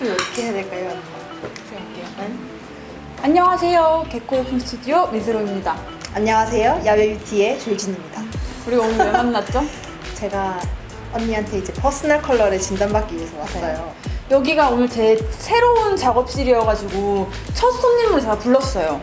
소개 어떻게 해야 될까요? 할게요. 안녕하세요. 개코 오픈 스튜디오 미즈로입니다. 안녕하세요. 야외 뷰티의 졸진입니다. 우리가 오늘 왜 만났죠? 제가 언니한테 이제 퍼스널 컬러를 진단받기 위해서 왔어요. 여기가 오늘 제 새로운 작업실이어가지고 첫 손님으로 제가 불렀어요.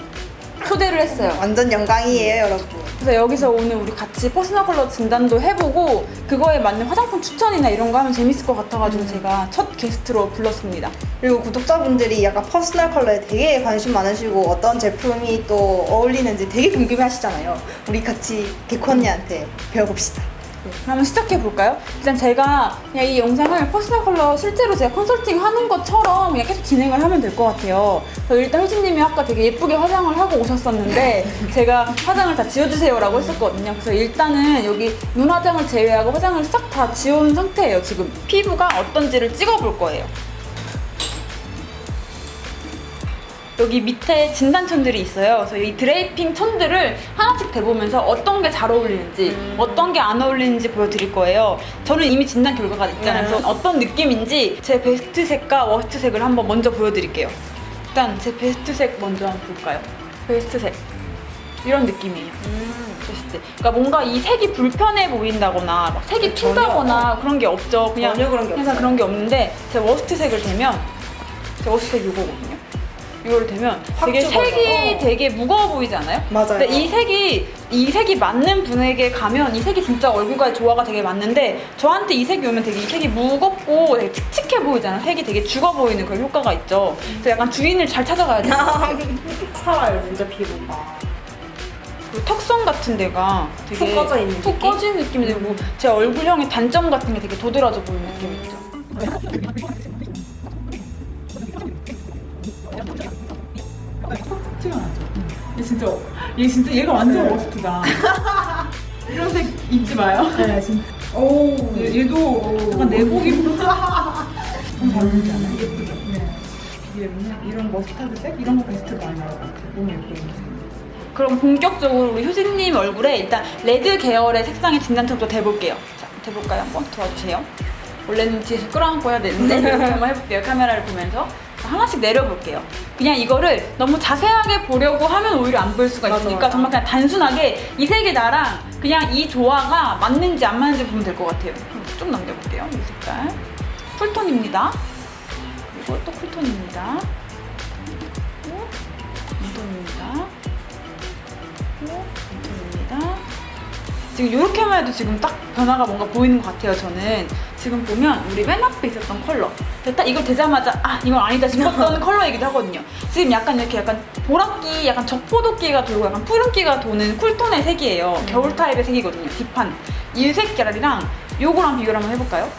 초대를 했어요. 완전 영광이에요, 여러분. 그래서 여기서 오늘 우리 같이 퍼스널 컬러 진단도 해보고 그거에 맞는 화장품 추천이나 이런 거 하면 재밌을 것 같아가지고 제가 첫 게스트로 불렀습니다. 그리고 구독자분들이 약간 퍼스널 컬러에 되게 관심 많으시고 어떤 제품이 또 어울리는지 되게 궁금해 하시잖아요. 우리 같이 개코 언니한테 배워봅시다. 네, 그럼 시작해 볼까요? 일단 제가 그냥 이 영상을 퍼스널 컬러 실제로 제가 컨설팅 하는 것처럼 그냥 계속 진행을 하면 될 것 같아요. 그래서 일단 효진님이 아까 되게 예쁘게 화장을 하고 오셨었는데 제가 화장을 다 지워주세요라고 했었거든요. 그래서 일단은 여기 눈 화장을 제외하고 화장을 싹 다 지워온 상태예요. 지금 피부가 어떤지를 찍어볼 거예요. 여기 밑에 진단 천들이 있어요. 그래서 이 드레이핑 천들을 하나씩 대보면서 어떤 게 잘 어울리는지, 어떤 게 안 어울리는지 보여드릴 거예요. 저는 이미 진단 결과가 있잖아요. 그래서 어떤 느낌인지 제 베스트 색과 워스트 색을 한번 먼저 보여드릴게요. 일단 제 베스트 색 먼저 한번 볼까요? 베스트 색. 이런 느낌이에요. 베스트. 그러니까 뭔가 이 색이 불편해 보인다거나 막 색이 전혀. 튀다거나 그런 게 없죠. 그냥 전혀 그런 게 항상 없어요. 그런 게 없는데 제 워스트 색을 대면 제 워스트 색 이거거든요. 이걸 확 되게 죽어요. 색이 어. 되게 무거워 보이지 않아요? 맞아요. 근데 이 색이 이 색이 맞는 분에게 가면 이 색이 진짜 얼굴과의 조화가 되게 맞는데 저한테 이 색이 오면 되게 이 색이 무겁고 되게 칙칙해 보이잖아요. 색이 되게 죽어 보이는 그런 효과가 있죠. 그래서 약간 주인을 잘 찾아가야 돼요. 살아요, 진짜 피부가. 그 턱선 같은 데가 되게 툭 꺼져 있는 툭 느낌? 꺼지는 느낌이 들고 제 얼굴형의 단점 같은 게 되게 도드라져 보이는 느낌이 있죠. 티가 나죠? 얘 진짜 얘 진짜 얘가 완전 네. 워스트다. 이런 색 입지 마요. 네, 진짜. 오 얘, 도 약간 내복 입고 잘 어울리지 않아요? 예쁘죠? 네. 이런 머스타드 색 이런 거 베스트 많이 나올 것 같아요. 너무 예뻐요. 그럼 본격적으로 우리 효진님 얼굴에 일단 레드 계열의 색상의 진단점부터 대볼게요. 자, 대볼까요? 한번 도와주세요. 원래는 뒤에서 끌어안고 해야 되는데 이렇게 한번 해볼게요. 카메라를 보면서 자, 하나씩 내려볼게요. 그냥 이거를 너무 자세하게 보려고 하면 오히려 안 보일 수가 맞아, 있으니까 맞아. 정말 그냥 단순하게 이 색이 나랑 그냥 이 조화가 맞는지 안 맞는지 보면 될 것 같아요. 좀 넘겨볼게요. 이 색깔. 쿨톤입니다. 그리고 또 쿨톤입니다. 그리고 톤입니다. 입니다 지금 이렇게만 해도 지금 딱 변화가 뭔가 보이는 것 같아요. 저는 지금 보면 우리 맨 앞에 있었던 컬러. 딱 이걸 대자마자 아 이건 아니다 싶었던 컬러이기도 하거든요. 지금 약간 이렇게 약간 보랏기, 약간 적포도기가 돌고 약간 푸른기가 도는 쿨톤의 색이에요. 겨울 타입의 색이거든요. 딥한 이색 계열이랑 요거랑 비교를 한번 해볼까요?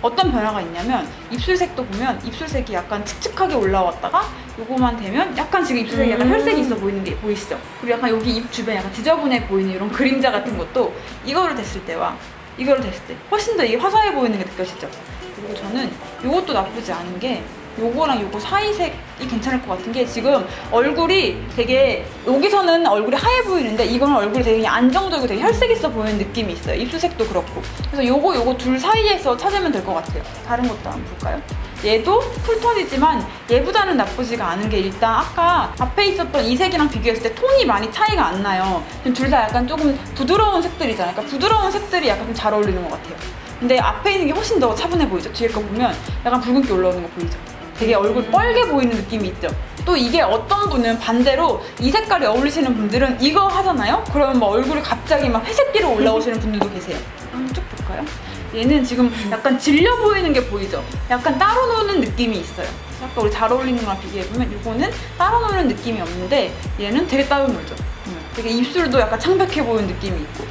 어떤 변화가 있냐면 입술색도 보면 입술색이 약간 칙칙하게 올라왔다가 요거만 되면 약간 지금 입술색이 약간 음. 혈색이 있어 보이는 게 보이시죠? 그리고 약간 여기 입 주변 약간 지저분해 보이는 이런 그림자 같은 것도 이거를 댔을 때와 이거를 댔을 때 훨씬 더 이게 화사해 보이는 게 느껴지죠? 그리고 저는 요것도 나쁘지 않은 게 요거랑 요거 사이 색이 괜찮을 것 같은 게 지금 얼굴이 되게 여기서는 얼굴이 하얘 보이는데 이거는 얼굴이 되게 안정적이고 되게 혈색 있어 보이는 느낌이 있어요. 입술색도 그렇고. 그래서 요거 요거 둘 사이에서 찾으면 될 것 같아요. 다른 것도 한번 볼까요? 얘도 쿨톤이지만 얘보다는 나쁘지가 않은 게 일단 아까 앞에 있었던 이 색이랑 비교했을 때 톤이 많이 차이가 안 나요. 둘 다 약간 조금 부드러운 색들이잖아요. 그러니까 부드러운 색들이 약간 좀 잘 어울리는 것 같아요. 근데 앞에 있는 게 훨씬 더 차분해 보이죠? 뒤에 거 보면 약간 붉은기 올라오는 거 보이죠? 되게 얼굴 뻘게 보이는 느낌이 있죠? 또 이게 어떤 분은 반대로 이 색깔이 어울리시는 분들은 이거 하잖아요? 그러면 막 얼굴이 갑자기 막 회색기로 올라오시는 분들도 계세요. 한번 쭉 볼까요? 얘는 지금 약간 질려 보이는 게 보이죠? 약간 따로 노는 느낌이 있어요. 아까 우리 잘 어울리는 거랑 비교해보면 이거는 따로 노는 느낌이 없는데 얘는 되게 따로 놀죠. 음, 되게 입술도 약간 창백해 보이는 느낌이 있고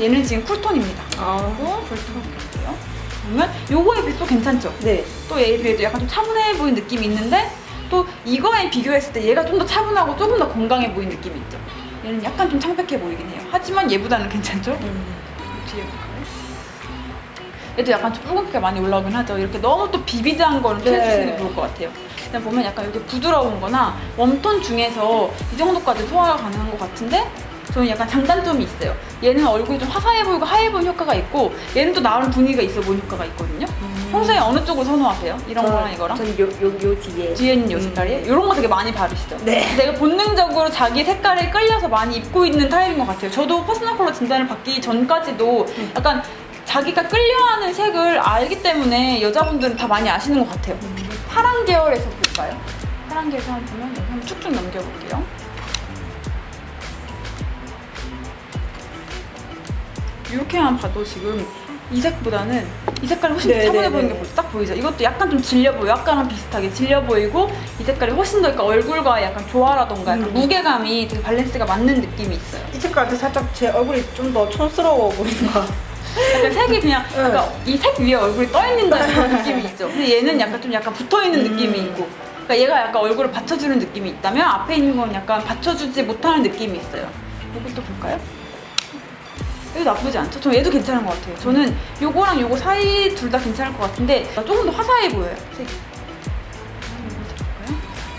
얘는 지금 쿨톤입니다. 아, 그리고 볼트로 볼게요. 그러면 요거에 비해서 괜찮죠? 네. 또 얘에 비해도 약간 좀 차분해 보이는 느낌이 있는데 또 이거에 비교했을 때 얘가 좀 더 차분하고 조금 더 건강해 보이는 느낌이 있죠. 얘는 약간 좀 창백해 보이긴 해요. 하지만 얘보다는 괜찮죠? 음. 뒤에 볼까요? 얘도 약간 좀 붉은기가 많이 올라오긴 하죠. 이렇게 너무 또 비비드한 거는 네. 피해주시는 게 좋을 것 같아요. 그냥 보면 약간 이렇게 부드러운 거나 웜톤 중에서 이 정도까지 소화가 가능한 것 같은데 저는 약간 장단점이 있어요. 얘는 얼굴이 좀 화사해 보이고 하얘 보이는 효과가 있고 얘는 또 나름 분위기가 있어 보이는 효과가 있거든요. 평소에 어느 쪽을 선호하세요? 이런 거랑 이거랑? 저는 요, 요, 요 뒤에. 뒤에 있는 요 색깔이에요? 이런 거 되게 많이 바르시죠? 네. 내가 본능적으로 자기 색깔에 끌려서 많이 입고 있는 타입인 것 같아요. 저도 퍼스널 컬러 진단을 받기 전까지도 약간 자기가 끌려하는 색을 알기 때문에 여자분들은 다 많이 아시는 것 같아요. 파란 계열에서 볼까요? 파란 계열에서 한번 보면 한번 쭉쭉 넘겨볼게요. 이렇게만 봐도 지금 이 색보다는 이 색깔이 훨씬 더 네, 차분해 네, 보이는 네. 게 보이죠? 딱 보이죠? 이것도 약간 좀 질려 보여. 약간은 비슷하게 질려 보이고 이 색깔이 훨씬 더 약간 얼굴과 약간 조화라던가 약간 음. 무게감이 되게 밸런스가 맞는 느낌이 있어요. 이 색깔도 살짝 제 얼굴이 좀 더 촌스러워 보이는 것 같아요. 약간 색이 그냥 네. 약간 이 색 위에 얼굴이 떠 있는다는 그런 느낌이 있죠. 근데 얘는 약간 좀 약간 붙어 있는 음. 느낌이 있고. 그러니까 얘가 약간 얼굴을 받쳐주는 느낌이 있다면 앞에 있는 건 약간 받쳐주지 못하는 느낌이 있어요. 이것도 볼까요? 얘도 나쁘지 않죠? 저 얘도 괜찮은 것 같아요. 저는 요거랑 요거 사이 둘 다 괜찮을 것 같은데 조금 더 화사해 보여요. 색이.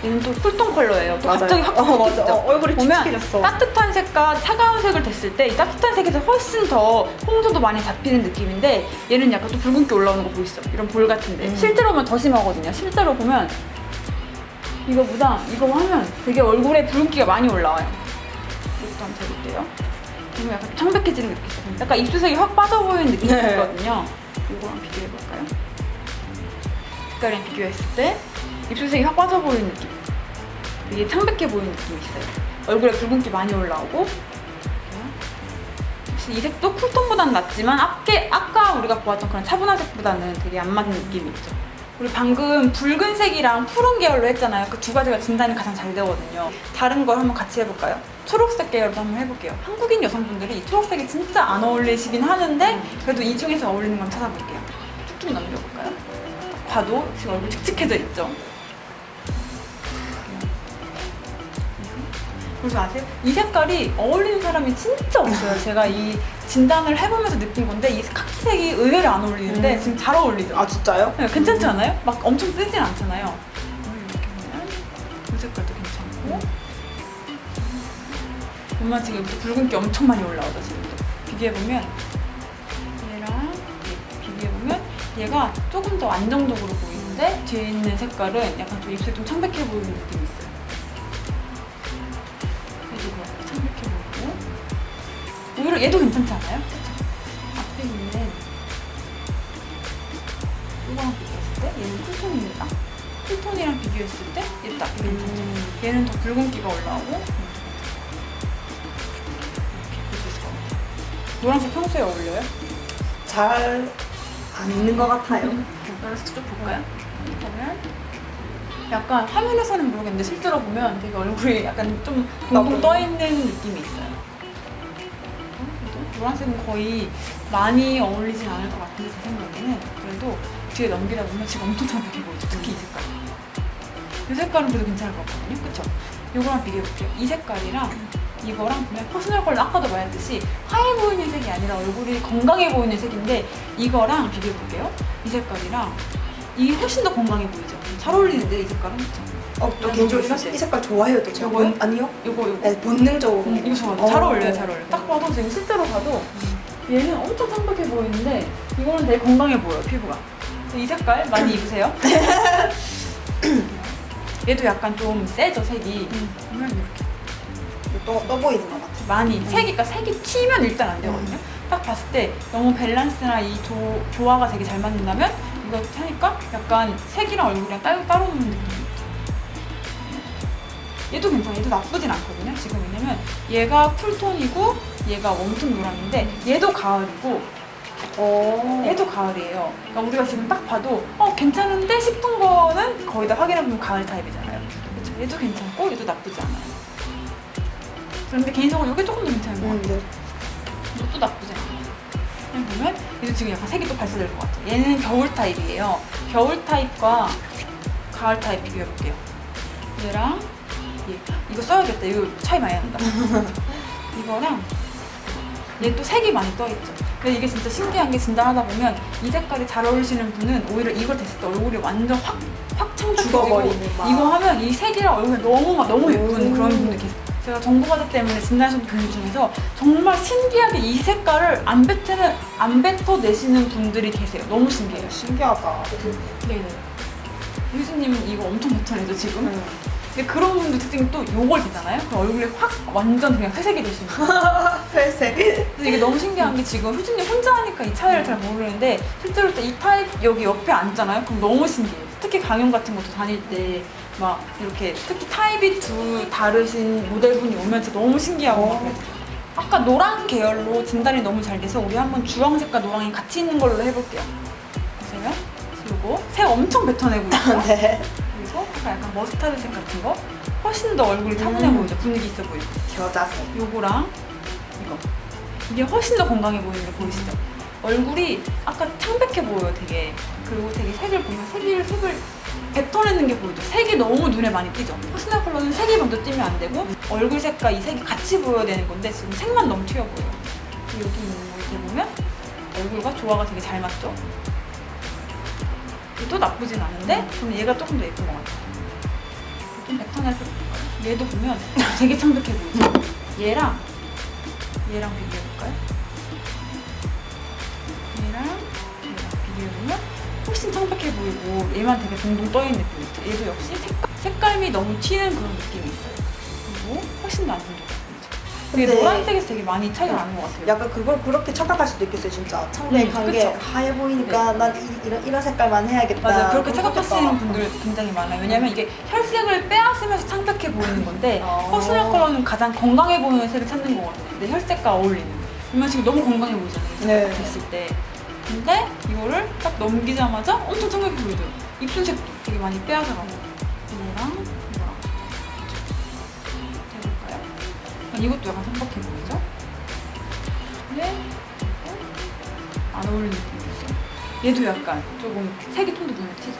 얘는 또 쿨톤 컬러예요. 또 갑자기 확 어, 맞아. 바뀌죠? 어, 얼굴이 보면 칙칙해졌어. 따뜻한 색과 차가운 색을 댔을 때 이 따뜻한 색에서 훨씬 더 홍조도 많이 잡히는 느낌인데 얘는 약간 또 붉은기 올라오는 거 보이시죠? 이런 볼 같은데 음. 실제로 보면 더 심하거든요. 실제로 보면 이거보다 이거 하면 되게 얼굴에 붉은기가 많이 올라와요. 이것도 한번 대볼게요. 보면 약간 창백해지는 느낌. 약간 입술색이 확 빠져 보이는 느낌이 네. 있거든요. 이거랑 비교해볼까요? 색깔이랑 비교했을 때 입술색이 확 빠져 보이는 느낌. 되게 창백해 보이는 느낌이 있어요. 얼굴에 붉은기 많이 올라오고 이 색도 쿨톤보다는 낫지만 아까, 아까 우리가 보았던 그런 차분한 색보다는 되게 안 맞는 느낌이 있죠. 우리 방금 붉은색이랑 푸른 계열로 했잖아요. 그 두 가지가 진단이 가장 잘 되거든요. 다른 걸 한번 같이 해볼까요? 초록색 계열도 한번 해볼게요. 한국인 여성분들이 이 초록색이 진짜 안 어울리시긴 하는데 그래도 이 중에서 어울리는 건 찾아볼게요. 쭉쭉 넘겨볼까요? 딱 봐도 지금 얼굴 칙칙해져 있죠? 그래서 아세요? 이 색깔이 어울리는 사람이 진짜 없어요. 제가 이 진단을 해보면서 느낀 건데 이 카키색이 의외로 안 어울리는데 음. 지금 잘 어울리죠? 아 진짜요? 네, 괜찮지 않아요? 막 엄청 쓰진 않잖아요. 이렇게 보면 이 색깔도 괜찮고 보면 지금 붉은기 엄청 많이 올라오죠 지금도 비교해보면 얘랑 얘 비교해보면 얘가 조금 더 안정적으로 보이는데 뒤에 있는 색깔은 약간 좀 입술이 좀 창백해 보이는 느낌이 있어요 얘도 괜찮지 않아요? 앞에 있는 이거랑 비교했을 때 얘는 쿨톤입니다. 쿨톤이랑 비교했을 때 얘도 딱 괜찮죠. 얘는 더 붉은기가 올라오고 이렇게 보실 수가 있어요. 노란색 평소에 어울려요? 잘 안 있는 것 같아요. 노란색 좀 볼까요? 보면 약간 화면에서는 모르겠는데 실제로 보면 되게 얼굴이 약간 좀 동동. 떠 있는 느낌이 있어요. 노란색은 거의 많이 어울리진 않을 것 같은데 제 생각에는 그래도 뒤에 넘기다 보면 지금 엄청 창백해 보이죠. 특히 이 색깔. 이 색깔은 그래도 괜찮을 것 같거든요. 그쵸? 이거랑 비교해볼게요. 이 색깔이랑 이거랑 보면 퍼스널 컬러 아까도 말했듯이 하얘 보이는 색이 아니라 얼굴이 건강해 보이는 색인데 이거랑 비교해볼게요. 이 색깔이랑 이게 훨씬 더 건강해 보이죠? 잘 어울리는데 이 색깔은? 어, 또 개인적으로 이 색깔 좋아해요. 또 제가 요거요? 본, 아니요? 요거 요거 네, 본능적으로. 음, 이거 좋아요. 잘 어울려요, 잘 어울려 요. 딱 봐도 지금 실제로 봐도 얘는 엄청 창백해 보이는데 이거는 되게 건강해 보여요, 피부가. 이 색깔 많이 입으세요. 얘도 약간 좀 세죠, 색이. 보면 이렇게 또, 떠 보이는 것 같아요. 많이 색이, 그러니까 색이 튀면 일단 안 되거든요. 딱 봤을 때 너무 밸런스나 이 조, 조화가 되게 잘 맞는다면 이거 하니까 약간 색이랑 얼굴이랑 따로, 따로 노는 느낌이 얘도 괜찮아. 얘도 나쁘진 않거든요. 지금 왜냐면 얘가 쿨톤이고 얘가 웜톤 노랑인데 얘도 가을이고 어. 얘도 가을이에요. 그러니까 우리가 지금 딱 봐도 어 괜찮은데 싶은 거는 거의 다 확인해 보면 가을 타입이잖아요. 그렇죠? 얘도 괜찮고 얘도 나쁘지 않아요. 그런데 개인적으로 이게 조금 더 괜찮은 것 같아요. 음, 네. 이것도 나쁘지 않아요. 그냥 보면 얘도 지금 약간 색이 또 발사될 것 같아요. 얘는 겨울 타입이에요. 겨울 타입과 가을 타입 비교해볼게요. 얘랑 얘. 이거 써야겠다. 이거 차이 많이 난다. 이거랑 얘 또 색이 많이 떠있죠. 근데 이게 진짜 신기한 게 진단하다 보면 이 색깔이 잘 어울리시는 분은 오히려 이걸 됐을 때 얼굴이 완전 확, 확 창백해지고 죽어버리는 막. 이거 하면 이 색이랑 얼굴이 너무 막 너무 예쁜 음. 그런 분들 계세요. 제가 정보과제 때문에 진단하신 분들 중에서 정말 신기하게 이 색깔을 안 뱉는 안 뱉어내시는 분들이 계세요. 너무 신기해요. 신기하다. 네네. 유진님은 이거 엄청 뱉어내죠 지금. 근데 그런 분들 특징이 또 요걸 되잖아요. 그 얼굴이 확 완전 그냥 회색이 되시는 거예요. 회색. 근데 이게 너무 신기한 게 지금 효진님 혼자 하니까 이 차이를 잘 모르는데 실제로 또이 타입 여기 옆에 앉잖아요. 그럼 너무 신기해요. 특히 강연 같은 것도 다닐 때 막 이렇게 특히 타입이 두 다르신 모델분이 오면 진짜 너무 신기하고 막 그래요. 아까 노랑 계열로 진단이 너무 잘 돼서 우리 한번 주황색과 노랑이 같이 있는 걸로 해볼게요. 보세요. 그리고 색 엄청 뱉어내고 있죠. 네. 그리고 약간 머스타드색 같은 거 훨씬 더 얼굴이 차분해 음. 보이죠. 분위기 있어 보이고. 겨자색. 요거랑 이거 이게 훨씬 더 건강해 보이는 거 보이시죠? 얼굴이 아까 창백해 보여요 되게 그리고 되게 색을 보면 색을 색을 뱉어내는 게 보이죠 색이 너무 눈에 많이 띄죠 퍼스널 컬러는 색이 먼저 띄면 안 되고 얼굴 색과 이 색이 같이 보여야 되는 건데 지금 색만 너무 튀어 보여요 여기 이렇게 보면 얼굴과 조화가 되게 잘 맞죠? 얘도 나쁘진 않은데 저는 얘가 조금 더 예쁜 것 같아요 좀 뱉어내서 얘도 보면 되게 창백해 보이죠? 얘랑 얘랑 비교해볼까요? 얘랑 얘랑 비교해보면 훨씬 창백해 보이고 얘만 되게 동동 떠있는 느낌 있죠? 얘도 역시 색깔, 색감이 너무 튀는 그런 느낌이 있어요 그리고 훨씬 더 안정적으로 보이죠 근데 근데 노란색에서 되게 많이 차이가 나는 것 같아요 약간 그걸 그렇게 착각할 수도 있겠어요, 진짜. 창백한 음, 게 그쵸. 하얘 보이니까 난 이, 런 이런 색깔만 해야겠다. 맞아요. 그렇게 착각하시는. 분들 굉장히 많아요. 왜냐면 이게 혈색을 빼앗으면서 창백해 보이는 건데 어. 퍼스널 컬러는 가장 건강해 보이는 색을 찾는 거거든요. 근데 혈색과 어울리는. 그러면 지금 너무 건강해 보이잖아요. 네. 됐을 때. 근데 이거를 딱 넘기자마자 엄청 창백해 보이죠. 입술색도 되게 많이 빼앗아가고. 이거랑 이거랑. 해볼까요? 이것도 약간 창백해 보이죠? 근데 이거 안 어울리는 느낌이죠. 얘도 약간 조금 색이 좀 더 눈에 튀죠.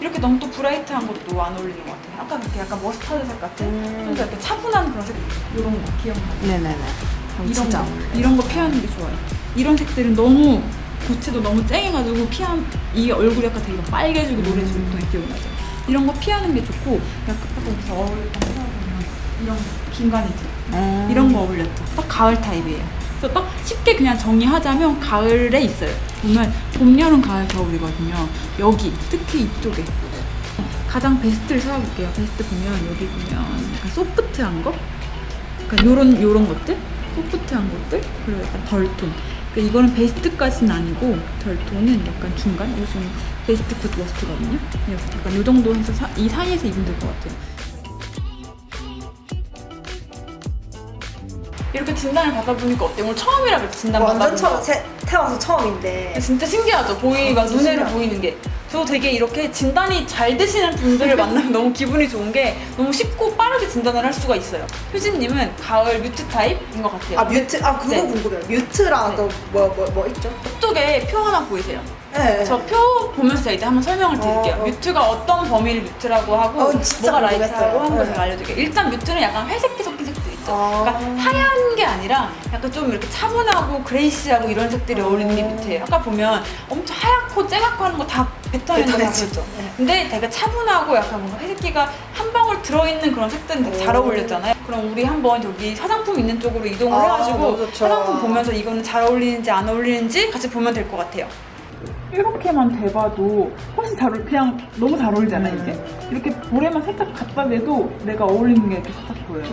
이렇게 너무 또 브라이트한 것도 안 어울리는 것 같아요. 아까 그렇게 약간 머스타드색 같은 음. 좀더 이렇게 차분한 그런 색 이런 거 기억나요? 네네네. 이런 거 이런 거 피하는 게 좋아요. 이런 색들은 너무 고체도 너무 쨍해가지고 피한 이 얼굴이 약간 되게 빨개지고 노래지고 또 기억이 나죠. 이런 거 피하는 게 좋고 약간 여기서 보면 이런 거 긴간이지. 음. 이런 거 어울렸죠. 딱 가을 타입이에요. 그래서 딱 쉽게 그냥 정리하자면 가을에 있어요. 보면 봄, 여름, 가을, 겨울이거든요. 여기 특히 이쪽에 가장 베스트를 찾아볼게요. 베스트 보면 여기 보면 약간 소프트한 거, 약간 요런 요런 것들, 소프트한 것들, 그리고 약간 덜톤. 그러니까 이거는 베스트까지는 아니고 덜톤은 약간 중간. 지금 베스트 굿 워스트거든요. 약간 요 정도 해서 사- 이 사이에서 입으면 될 것 같아요. 이렇게 진단을 받아보니까 어때요? 오늘 처음이라 그랬죠, 진단 완전 받아보는 처음 태어나서 처음인데. 진짜 신기하죠? 보이가 아, 진짜 눈에로 신기하다. 보이는 게. 저 되게 이렇게 진단이 잘 되시는 분들을 만나면 너무 기분이 좋은 게 너무 쉽고 빠르게 진단을 할 수가 있어요. 효진님은 가을 뮤트 타입인 것 같아요. 아 뮤트 아 그거 네. 궁금해요. 뮤트랑 네. 또뭐 뭐 뭐 있죠? 쪽에 표 하나 보이세요? 네. 저 표 보면서 제가 이제 한번 설명을 드릴게요. 어, 어. 뮤트가 어떤 범위를 뮤트라고 하고 어, 진짜 뭐가 궁금했어요. 라이트라고 하는 걸 네. 제가 알려드릴게요. 일단 뮤트는 약간 섞인 색들 있죠. 아. 그러니까 하얀 게 아니라 약간 좀 이렇게 차분하고 그레이시하고 이런 색들이 어울리는 게 어. 뮤트예요. 아까 보면 엄청 하얗고 쨍하고 하는 거 다 뱉어내는 뱉어내지. 보였죠. 네. 근데 되게 차분하고 약간 뭔가 회색기가 한 방울 들어있는 그런 색들은 되게 잘 오. 어울렸잖아요. 그럼 우리 한번 저기 사장품 있는 쪽으로 이동을 아, 해가지고. 사장품 보면서 이거는 잘 어울리는지 안 어울리는지 같이 보면 될 것 같아요. 이렇게만 대봐도 훨씬 잘 어울, 그냥 너무 잘 어울리잖아요, 음. 이게. 이렇게 볼에만 살짝 갖다 대도 내가 어울리는 게 이렇게 살짝 보여요.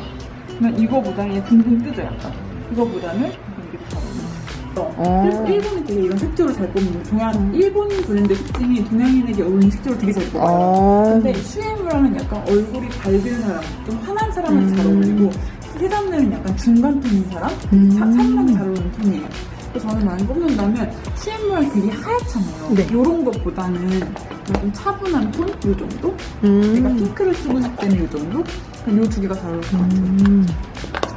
그냥 이거보다는 얘 둥둥 뜨죠, 약간. 이거보다는 이게 더 잘. 어. 일본이 되게 이런 색조를 잘 뽑는 동양 일본 브랜드 특징이 동양인에게 어울리는 색조를 되게 잘 뽑아요. 어. 근데 슈에무라는 약간 얼굴이 밝은 사람, 좀 환한 사람을 잘 어울리고 세잔느는 약간 중간 톤인 사람, 음. 사- 사람한테 잘 어울리는 톤이에요. 그래서 저는 많이 뽑는다면 슈에무랑 되게 하얗잖아요. 네. 이런 것보다는 좀 차분한 톤? 요 정도? 음. 내가 핑크를 쓰고 싶을 때는 요 정도? 요두 개가 잘 어울릴 것 같아요. 음.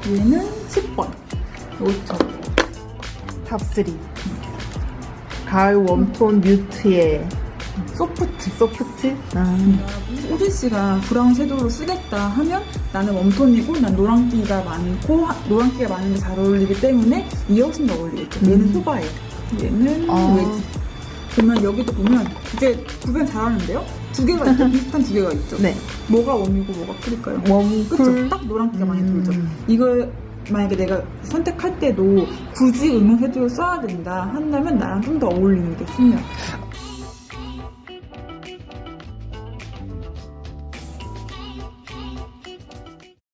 얘는 10번. 요처럼. 탑3 가을 웜톤 뮤트의 소프트. 소프트 아, 우진 씨가 브라운 섀도우를 쓰겠다 하면 나는 웜톤이고 난 노란기가 많고 하- 노란기가 많은데 잘 어울리기 때문에 이게 훨씬 더 어울리겠죠. 얘는 음. 소바예요. 얘는 아. 웨지. 그러면 여기도 보면 이제 구별 잘하는데요? 두 개가 있죠. 비슷한 두 개가 있죠. 네. 뭐가 웜이고 뭐가 쿨일까요? 웜, 그쵸? 쿨. 딱 노란기가 많이 음. 돌죠. 이걸 만약에 내가 선택할 때도 굳이 음영 헤드를 써야 된다 한다면 나랑 좀 더 어울리는 게 순면.